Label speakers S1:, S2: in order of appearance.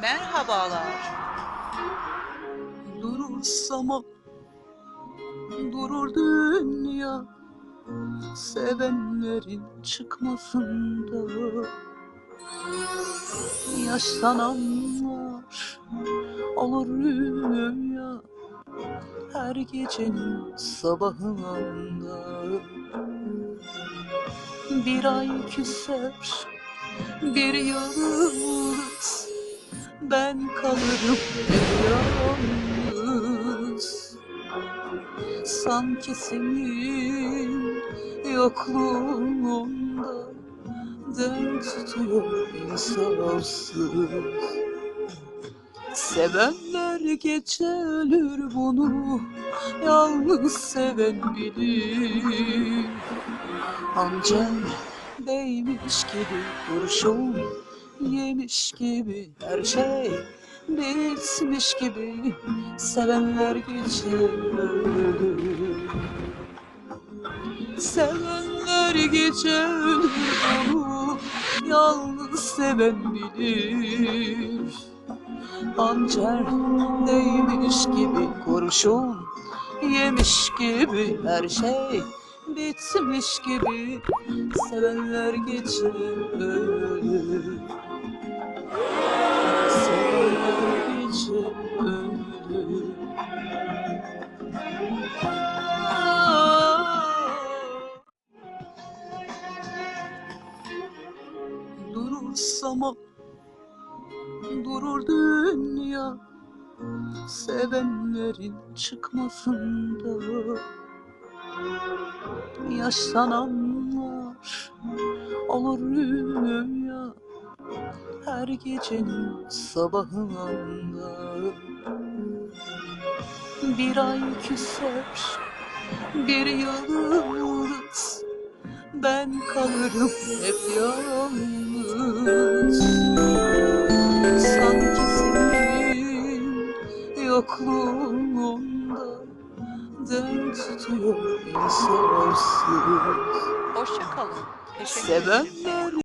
S1: Merhabalar.
S2: Durursam o durur dünya. Sevenlerin çıkmasında Yaşananlar olur rüya Her gecenin sabahında Bir ay küser bir yıldız ben kalırım. Yalnız. Sanki senin yokluğunda Dem tutuyor insafsız Sevenler gece ölür bunu Yalnız seven bilir. Ancak değmiş gibi kurşun Yemiş gibi her şey bitmiş gibi Sevenler gece ölür Sevenler onu Yalnız seven bilir. Hançer değmiş gibi kurşun Yemiş gibi her şey bitmiş gibi Sevenler gece ölür Sevenler gece ölür Durursam durur dünya. Sevenlerin çıkmasında Yaşananlar olur rüya Her gecenin sabahında Bir ay küser bir yıldız Ben kalırım hep yalnız. Sanki senin yokluğunda Dem tutuyor insafsız
S1: Hoşça kalın. Teşekkür ederim.
S2: Sevenler